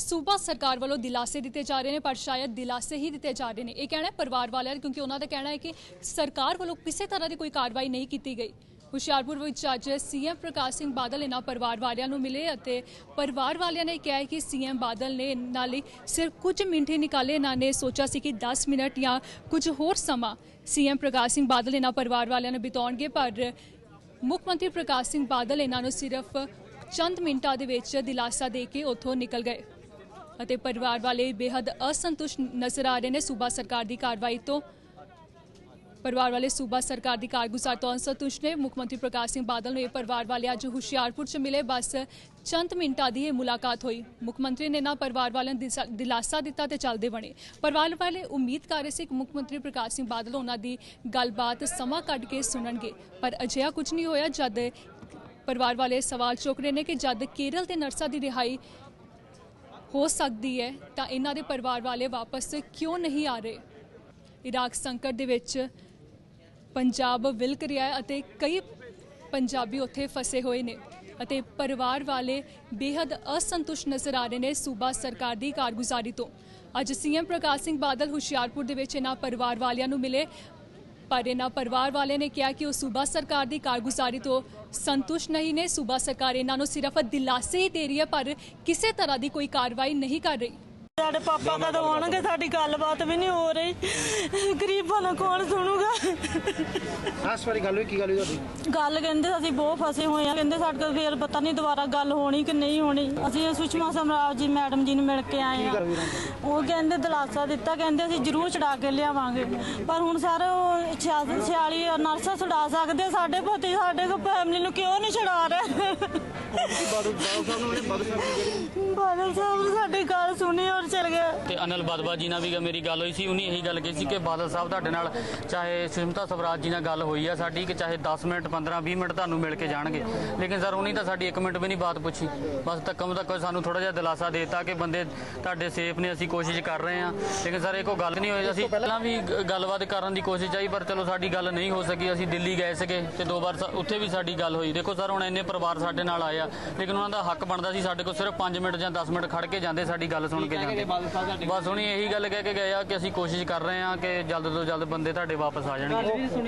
ਸੂਬਾ ਸਰਕਾਰ ਵੱਲੋਂ ਦਿਲਾਸੇ ਦਿੱਤੇ ਜਾ ਰਹੇ ਨੇ, ਪਰ ਸ਼ਾਇਦ ਦਿਲਾਸੇ ਹੀ ਦਿੱਤੇ ਜਾ ਰਹੇ ਨੇ। ਇਹ ਕਹਿਣਾ ਹੈ ਪਰਿਵਾਰ ਵਾਲਿਆਂ ਦਾ, ਕਿਉਂਕਿ ਉਹਨਾਂ ਦਾ ਕਹਿਣਾ ਹੈ ਕਿ ਸਰਕਾਰ ਵੱਲੋਂ ਕਿਸੇ ਤਰ੍ਹਾਂ ਦੀ ਕੋਈ ਕਾਰਵਾਈ ਨਹੀਂ ਕੀਤੀ ਗਈ। ਹੁਸ਼ਿਆਰਪੁਰ ਵਿੱਚ ਅੱਜ ਸੀਐਮ ਪ੍ਰਕਾਸ਼ ਸਿੰਘ ਬਾਦਲ ਇਹਨਾਂ ਪਰਿਵਾਰ ਵਾਲਿਆਂ ਨੂੰ ਮਿਲੇ ਅਤੇ ਪਰਿਵਾਰ ਵਾਲਿਆਂ ਨੇ ਕਿਹਾ ਹੈ ਕਿ ਸੀਐਮ ਬਾਦਲ ਨੇ ਇਹਨਾਂ ਲਈ ਸਿਰਫ ਕੁਝ ਮਿੰਟ ਹੀ ਨਿਕਾਲੇ। ਇਹਨਾਂ ਨੇ ਸੋਚਿਆ ਸੀ ਕਿ 10 ਮਿੰਟ ਜਾਂ ਕੁਝ ਹੋਰ ਸਮਾਂ ਸੀਐਮ ਪ੍ਰਕਾਸ਼ ਸਿੰਘ ਬਾਦਲ ਇਹਨਾਂ ਪਰਿਵਾਰ ਵਾਲਿਆਂ ਨੂੰ ਬਿਤਾਉਣਗੇ, ਪਰ ਮੁੱਖ ਮੰਤਰੀ ਪ੍ਰਕਾਸ਼ ਸਿੰਘ ਬਾਦਲ ਇਹਨਾਂ ਨੂੰ ਸਿਰਫ ਚੰਦ ਮਿੰਟਾਂ ਦੇ ਵਿੱਚ ਦਿਲਾਸਾ ਦੇ ਕੇ ਉੱਥੋਂ ਨਿਕਲ ਗਏ। ਅਤੇ ਪਰਿਵਾਰ ਵਾਲੇ ਬੇहद ਅਸੰਤੁਸ਼ਟ ਨਜ਼ਰ ਆ ਰਹੇ ਨੇ ਸੂਬਾ ਸਰਕਾਰ ਦੀ ਕਾਰਵਾਈ ਤੋਂ। ਪਰਿਵਾਰ ਵਾਲੇ ਸੂਬਾ ਸਰਕਾਰ ਦੀ ਕਾਰਗੁਜ਼ਾਰ ਤੋਂ ਅਸੰਤੁਸ਼ਟ ਨੇ। ਮੁੱਖ ਮੰਤਰੀ ਪ੍ਰਕਾਸ਼ ਸਿੰਘ ਬਾਦਲ ਨੂੰ ਇਹ ਪਰਿਵਾਰ ਵਾਲੇ ਅੱਜ ਹੁਸ਼ਿਆਰਪੁਰ 'ਚ ਮਿਲੇ। ਬਸ ਚੰਦ ਮਿੰਟਾਂ ਦੀ ਇਹ ਮੁਲਾਕਾਤ ਹੋਈ। ਮੁੱਖ ਮੰਤਰੀ ਨੇ ਨਾ ਪਰਿਵਾਰ ਵਾਲਿਆਂ ਨੂੰ ਦਿਲਾਸਾ ਦਿੱਤਾ ਤੇ ਚੱਲਦੇ ਬਣੇ। ਪਰਿਵਾਰ ਵਾਲੇ ਉਮੀਦ ਕਰ ਰਹੇ ਸੀ ਕਿ ਮੁੱਖ ਮੰਤਰੀ ਪ੍ਰਕਾਸ਼ ਸਿੰਘ ਬਾਦਲ ਉਹਨਾਂ ਦੀ ਗੱਲਬਾਤ ਸਮਾਂ ਕੱਢ ਕੇ ਸੁਣਨਗੇ। ਪਰ ਅਜਿਹਾ ਕੁਝ ਨਹੀਂ ਹੋਇਆ। ਜਦ ਪਰਿਵਾਰ ਵਾਲੇ ਸਵਾਲ ਚੁੱਕ ਰਹੇ ਨੇ ਕਿ ਜਦ ਕੇਰਲ ਤੇ ਨਰਸਾ ਦੀ ਰਿਹਾਈ ਹੋ ਸਕਦੀ ਹੈ ਤਾਂ ਇਹਨਾਂ ਦੇ ਪਰਿਵਾਰ ਵਾਲੇ ਵਾਪਸ ਕਿਉਂ ਨਹੀਂ ਆ ਰਹੇ? ਇਰਾਕ ਸੰਕਟ ਦੇ ਵਿੱਚ ਪੰਜਾਬ ਵਿਲਕ ਰਿਹਾ ਹੈ ਅਤੇ ਕਈ ਪੰਜਾਬੀ ਉੱਥੇ ਫਸੇ ਹੋਏ ਨੇ ਅਤੇ ਪਰਿਵਾਰ ਵਾਲੇ ਬੇहद ਅਸੰਤੁਸ਼ਟ ਨਜ਼ਰ ਆ ਰਹੇ ਨੇ ਸੂਬਾ ਸਰਕਾਰ ਦੀ ਕਾਰਗੁਜ਼ਾਰੀ ਤੋਂ। ਅੱਜ ਸੀਐਮ ਪ੍ਰਕਾਸ਼ ਸਿੰਘ ਬਾਦਲ ਹੁਸ਼ਿਆਰਪੁਰ ਦੇ ਵਿੱਚ ਇਹਨਾਂ ਪਰਿਵਾਰ ਵਾਲਿਆਂ ਨੂੰ ਮਿਲੇ। ਪਰ ਇਹਨਾਂ ਪਰਿਵਾਰ ਵਾਲਿਆਂ ਨੇ ਕਿਹਾ ਕਿ ਉਹ ਸੂਬਾ ਸਰਕਾਰ ਦੀ ਕਾਰਗੁਜ਼ਾਰੀ ਤੋਂ ਸੰਤੁਸ਼ਟ ਨਹੀਂ ਨੇ। ਸੂਬਾ ਸਰਕਾਰ ਇਹਨਾਂ ਨੂੰ ਸਿਰਫ ਦਿਲਾਸੇ ਹੀ ਦੇ ਰਹੀ ਹੈ, ਪਰ ਕਿਸੇ ਤਰ੍ਹਾਂ ਦੀ ਕੋਈ ਕਾਰਵਾਈ ਨਹੀਂ ਕਰ ਰਹੀ। ਸਾਡੇ ਪਾਪਾ ਕਦੋਂ ਆਉਣਗੇ? ਸਾਡੀ ਗੱਲਬਾਤ ਵੀ ਨਹੀਂ ਹੋ ਰਹੀ। ਗਰੀਬਾਂ ਨੂੰ ਕੌਣ ਸੁਣੂਗਾ? ਲਾਸਟ ਵਾਰੀ ਗੱਲ ਹੋਈ ਕੀ ਗੱਲ ਹੋਈ ਤੁਹਾਡੀ? ਗੱਲ ਕਹਿੰਦੇ ਅਸੀਂ ਬਹੁਤ ਫਸੇ ਹੋਏ ਆ ਕਹਿੰਦੇ ਸਾਡੇ ਕੋਲ ਫੇਰ ਪਤਾ ਨਹੀਂ ਦੁਬਾਰਾ ਗੱਲ ਹੋਣੀ ਕਿ ਨਹੀਂ ਹੋਣੀ। ਅਸੀਂ ਸੁਸ਼ਮਾ ਸਮਰਾਜ ਜੀ ਮੈਡਮ ਜੀ ਨੂੰ ਮਿਲ ਕੇ ਆਏ ਆ ਉਹ ਕਹਿੰਦੇ ਦਿਲਾਸਾ ਦਿੱਤਾ ਕਹਿੰਦੇ ਅਸੀਂ ਜ਼ਰੂਰ ਛਡਾ ਕੇ ਲਿਆਵਾਂਗੇ। ਪਰ ਹੁਣ ਸਰ ਉਹ 46 ਨਰਸਾਂ ਛਡਾ ਸਕਦੇ ਸਾਡੇ ਪਤੀ ਸਾਡੇ ਕੋ ਫੈਮਿਲੀ ਨੂੰ ਕਿਉਂ ਨਹੀਂ ਛਡਾ ਰਹੇ? ਸਾਹਿਬ ਨੂੰ ਬਾਦਲ ਸਾਹਿਬ ਨੇ ਸਾਡੀ ਗੱਲ ਸੁਣੀ ਔਰ ਚਲ ਗਏ ਤੇ ਅਨਲ ਬਾਦਵਾ ਜੀ ਨਾਲ ਵੀ ਮੇਰੀ ਗੱਲ ਹੋਈ ਸੀ ਉਹਨੇ ਇਹੀ ਗੱਲ ਕਹੀ ਸੀ ਕਿ ਬਾਦਲ ਸਾਹਿਬ ਤੁਹਾਡੇ ਨਾਲ ਚਾਹੇ ਸੁਸ਼ਮਤਾ ਸਵਰਾਜ ਜੀ ਨਾਲ ਗੱਲ ਹੋਈ ਆ ਸਾਡੀ ਕਿ ਚਾਹੇ 10 ਮਿੰਟ 15 20 ਮਿੰਟ ਤੁਹਾਨੂੰ ਮਿਲ ਕੇ ਜਾਣਗੇ। ਲੇਕਿਨ ਸਰ ਉਹਨੇ ਤਾਂ ਸਾਡੀ 1 ਮਿੰਟ ਵੀ ਨਹੀਂ ਬਾਤ ਪੁੱਛੀ। ਬਸ ਧੱਕਮ ਧੱਕਾ ਸਾਨੂੰ ਥੋੜਾ ਜਿਹਾ ਦਿਲਾਸਾ ਦੇਤਾ ਕਿ ਬੰਦੇ ਤੁਹਾਡੇ ਸੇਫ ਨੇ ਅਸੀਂ ਕੋਸ਼ਿਸ਼ ਕਰ ਰਹੇ ਹਾਂ। ਲੇਕਿਨ ਸਰ ਇਹ ਕੋਈ ਗੱਲ ਨਹੀਂ ਹੋਈ। ਅਸੀਂ ਪਹਿਲਾਂ ਵੀ ਗੱਲਬਾਤ ਕਰਨ ਦੀ ਕੋਸ਼ਿਸ਼ ਆਈ ਪਰ ਚਲੋ ਸਾਡੀ ਗੱਲ ਨਹੀਂ ਹੋ ਸਕੀ। ਅਸੀਂ ਦਿੱਲੀ ਗਏ ਸੀਗੇ ਤੇ ਦੋ ਵਾਰ ਉੱਥੇ ਵੀ ਸਾਡੀ ਗੱਲ ਹੋਈ। ਦੇਖੋ ਸਰ ਹੁਣ ਇੰਨੇ ਪਰਿਵਾਰ ਸਾਡੇ ਨਾਲ ਆਏ ਆ ਲੇਕਿਨ ਉਹਨਾਂ ਦਾ ਹੱਕ ਬਣਦਾ ਸੀ ਸਾਡੇ ਕੋਲ ਸਿਰਫ 5 ਮਿੰਟ ਜਾਂ 10 ਮਿੰਟ ਖੜ ਕੇ ਜਾਂਦੇ ਸਾਡੀ ਗੱਲ ਸੁਣ ਕੇ ਜਾਂਦੇ। ਬਸ ਹੁਣੀ ਇਹੀ ਗੱਲ ਕਹਿ ਕੇ ਗਏ ਆ ਕਿ ਅਸੀਂ ਕੋਸ਼ਿਸ਼ ਕਰ ਰਹੇ ਹਾਂ ਕਿ ਜਲਦ ਤੋਂ ਜਲਦ ਬੰਦੇ ਤੁਹਾਡੇ ਵਾਪਸ ਆ ਜਾਣਗੇ।